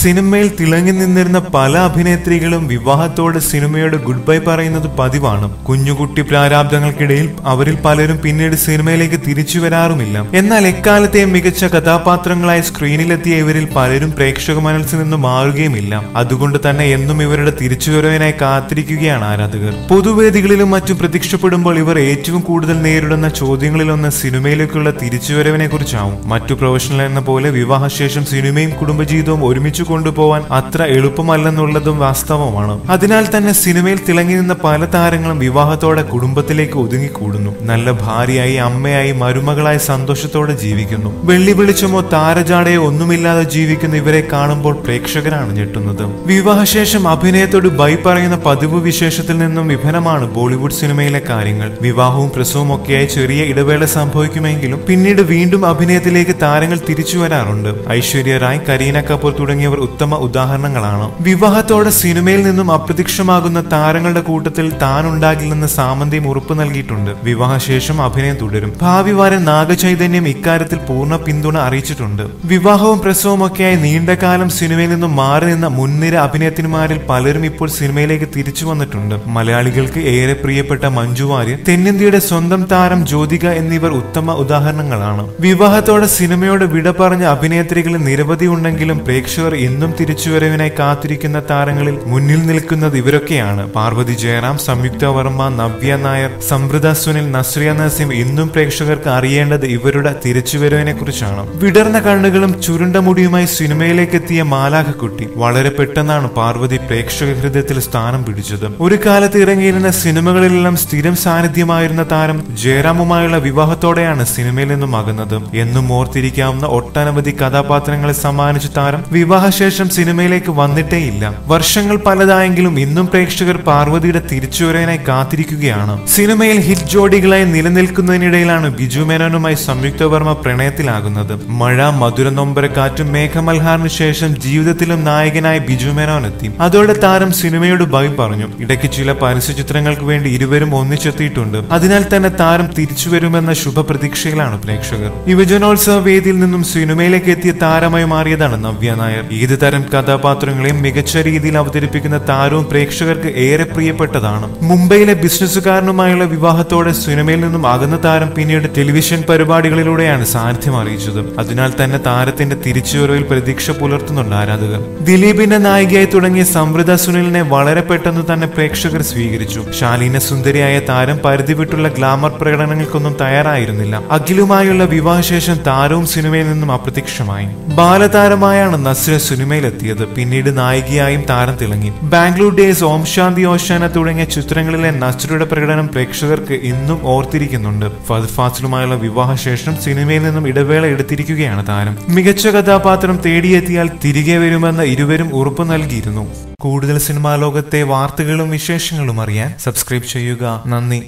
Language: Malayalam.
സിനിമയിൽ തിളങ്ങി നിന്നിരുന്ന പല അഭിനേത്രികളും വിവാഹത്തോടെ സിനിമയോട് ഗുഡ് ബൈ പറയുന്നത് പതിവാണ്. കുഞ്ഞുകുട്ടി പ്രാരാബ്ദങ്ങൾക്കിടയിൽ അവരിൽ പലരും പിന്നീട് സിനിമയിലേക്ക് തിരിച്ചു വരാറുമില്ല. എന്നാൽ എക്കാലത്തെയും മികച്ച കഥാപാത്രങ്ങളായി സ്ക്രീനിലെത്തിയ ഇവരിൽ പലരും പ്രേക്ഷക മനസ്സിൽ നിന്ന് മാറുകയുമില്ല. അതുകൊണ്ട് തന്നെ എന്നും ഇവരുടെ തിരിച്ചുവരവിനായി കാത്തിരിക്കുകയാണ് ആരാധകർ. പൊതുവേദികളിലും മറ്റും പ്രത്യക്ഷപ്പെടുമ്പോൾ ഇവർ ഏറ്റവും കൂടുതൽ നേരിടുന്ന ചോദ്യങ്ങളിലൊന്ന് സിനിമയിലേക്കുള്ള തിരിച്ചുവരവിനെ കുറിച്ചാവും മറ്റു പ്രൊഫഷണൽ എന്ന പോലെ വിവാഹശേഷം സിനിമയും കുടുംബജീവിതവും ഒരുമിച്ച് കൊണ്ടുപോവാൻ അത്ര എളുപ്പമല്ലെന്നുള്ളതും വാസ്തവമാണ്. അതിനാൽ തന്നെ സിനിമയിൽ തിളങ്ങി നിന്ന പല താരങ്ങളും വിവാഹത്തോടെ കുടുംബത്തിലേക്ക് ഒതുങ്ങിക്കൂടുന്നു. നല്ല ഭാര്യയായി അമ്മയായി മരുമകളായി സന്തോഷത്തോടെ ജീവിക്കുന്നു. വെള്ളി വെളിച്ചമോ താരജാടയോ ഒന്നുമില്ലാതെ ജീവിക്കുന്ന ഇവരെ കാണുമ്പോൾ പ്രേക്ഷകരാണ് ഞെട്ടുന്നത്. വിവാഹശേഷം അഭിനയത്തോട് ബൈ പറയുന്ന പതിവ് വിശേഷത്തിൽ നിന്നും വിഭനമാണ് ബോളിവുഡ് സിനിമയിലെ കാര്യങ്ങൾ. വിവാഹവും പ്രസവവും ഒക്കെയായി ചെറിയ ഇടവേള സംഭവിക്കുമെങ്കിലും പിന്നീട് വീണ്ടും അഭിനയത്തിലേക്ക് താരങ്ങൾ തിരിച്ചു വരാറുണ്ട്. ഐശ്വര്യ റായ് കരീന കപൂർ തുടങ്ങിയവർ ഉത്തമ ഉദാഹരണങ്ങളാണ്. വിവാഹത്തോടെ സിനിമയിൽ നിന്നും അപ്രത്യക്ഷമാകുന്ന താരങ്ങളുടെ കൂട്ടത്തിൽ താൻ ഉണ്ടാകില്ലെന്ന് സാമന്തിയും ഉറപ്പു നൽകിയിട്ടുണ്ട്. വിവാഹശേഷം അഭിനയം തുടരും. ഭാവി വാരൻ നാഗചൈതന്യം ഇക്കാര്യത്തിൽ പൂർണ പിന്തുണ അറിയിച്ചിട്ടുണ്ട്. വിവാഹവും പ്രസവവും ഒക്കെയായി നീണ്ടകാലം സിനിമയിൽ നിന്നും മാറി നിന്ന മുൻനിര അഭിനയത്തിന്മാരിൽ പലരും ഇപ്പോൾ സിനിമയിലേക്ക് തിരിച്ചു വന്നിട്ടുണ്ട്. മലയാളികൾക്ക് ഏറെ പ്രിയപ്പെട്ട മഞ്ജു വാര്യർ തെന്നിന്ത്യയുടെ സ്വന്തം താരം ജ്യോതിക എന്നിവർ ഉത്തമ ഉദാഹരണങ്ങളാണ്. വിവാഹത്തോടെ സിനിമയോട് വിട പറഞ്ഞ അഭിനേത്രികൾ നിരവധി ഉണ്ടെങ്കിലും പ്രേക്ഷകർ ഇന്നും തിരിച്ചുവരവിനായി കാത്തിരിക്കുന്ന താരങ്ങളിൽ മുന്നിൽ നിൽക്കുന്നത് ഇവരൊക്കെയാണ്. പാർവതി ജയറാം സംയുക്ത വർമ്മ നവ്യ നായർ സമൃദ്ധ സുനിൽ നസ്രിയ നസീം ഇന്നും പ്രേക്ഷകർക്ക് അറിയേണ്ടത് ഇവരുടെ തിരിച്ചുവരവിനെ കുറിച്ചാണ് വിടർന്ന കണ്ണുകളും ചുരുണ്ട മുടിയുമായി സിനിമയിലേക്ക് എത്തിയ മാലാഖക്കുട്ടി വളരെ പെട്ടെന്നാണ് പാർവതി പ്രേക്ഷക ഹൃദയത്തിൽ സ്ഥാനം പിടിച്ചത്. ഒരു കാലത്ത് ഇറങ്ങിയിരുന്ന സിനിമകളിലെല്ലാം സ്ഥിരം സാന്നിധ്യമായിരുന്ന താരം ജയറാമുമായുള്ള വിവാഹത്തോടെയാണ് സിനിമയിൽ നിന്നും അകന്നത്. എന്നും ഓർത്തിരിക്കാവുന്ന ഒട്ടനവധി കഥാപാത്രങ്ങളെ സമ്മാനിച്ച താരം വിവാഹശേഷം സിനിമയിലേക്ക് വന്നിട്ടേയില്ല. വർഷങ്ങൾ പലതായെങ്കിലും ഇന്നും പ്രേക്ഷകർ പാർവതിയുടെ തിരിച്ചുവരവിനായി കാത്തിരിക്കുകയാണ്. സിനിമയിൽ ഹിറ്റ് ജോഡികളായി നിലനിൽക്കുന്നതിനിടയിലാണ് ബിജു മേനോനുമായി സംയുക്ത വർമ്മ പ്രണയത്തിലാകുന്നത്. മഴ മധുര നൊമ്പരക്കാറ്റും മേഘമൽഹാറിന് ശേഷം ജീവിതത്തിലും നായകനായി ബിജു മേനോൻ എത്തി അതോടെ താരം സിനിമയോട് ബൈ പറഞ്ഞു. ഇടയ്ക്ക് ചില പരസ്യ ചിത്രങ്ങൾക്ക് വേണ്ടി ഇരുവരും ഒന്നിച്ചെത്തിയിട്ടുണ്ട്. അതിനാൽ തന്നെ താരം തിരിച്ചു വരുമെന്ന ശുഭപ്രതീക്ഷയിലാണ് പ്രേക്ഷകർ. യുവജനോത്സവ വേദിയിൽ നിന്നും സിനിമയിലേക്ക് എത്തിയ താരമായി മാറിയതാണ് നവ്യ നായർ. ഏത് തരം കഥാപാത്രങ്ങളെ മികച്ച രീതിയിൽ അവതരിപ്പിക്കുന്ന താരവും പ്രേക്ഷകർക്ക് ഏറെ പ്രിയപ്പെട്ടതാണ്. മുംബൈയിലെ ബിസിനസ്സുകാരനുമായുള്ള വിവാഹത്തോടെ സിനിമയിൽ നിന്നും അകന്ന താരം പിന്നീട് ടെലിവിഷൻ പരിപാടികളിലൂടെയാണ് സാന്നിധ്യം അറിയിച്ചത്. അതിനാൽ തന്നെ താരത്തിന്റെ തിരിച്ചുവരവിൽ പ്രതീക്ഷ പുലർത്തുന്നുണ്ട് ആരാധകർ. ദിലീപിന്റെ നായികയായി തുടങ്ങിയ സമൃദ്ധ സുനിലിനെ വളരെ പെട്ടെന്ന് തന്നെ പ്രേക്ഷകർ സ്വീകരിച്ചു. ശാലീന സുന്ദരിയായ താരം പരിധി വിട്ടുള്ള ഗ്ലാമർ പ്രകടനങ്ങൾക്കൊന്നും തയ്യാറായിരുന്നില്ല. അഖിലുമായുള്ള വിവാഹശേഷം താരവും സിനിമയിൽ നിന്നും അപ്രത്യക്ഷമായി. ബാലതാരമായാണ് നസ്ര സിനിമയിലെത്തിയത്. പിന്നീട് നായികയായും താരം തിളങ്ങി. ബാംഗ്ലൂർ ഡേയ്സ് ഓം ശാന്തി ഓശാന തുടങ്ങിയ ചിത്രങ്ങളിലെ നസ്രയുടെ പ്രകടനം പ്രേക്ഷകർക്ക് ഇന്നും ഓർത്തിരിക്കുന്നുണ്ട്. ഫദർ ഫാസിലുമായുള്ള വിവാഹശേഷം സിനിമയിൽ നിന്നും ഇടവേള എടുത്തിരിക്കുകയാണ് താരം. മികച്ച കഥാപാത്രം തേടിയെത്തിയാൽ തിരികെ വരുമെന്ന് ഇരുവരും ഉറപ്പു നൽകിയിരുന്നു. കൂടുതൽ സിനിമാ ലോകത്തെ വാർത്തകളും വിശേഷങ്ങളും അറിയാൻ സബ്സ്ക്രൈബ് ചെയ്യുക. നന്ദി.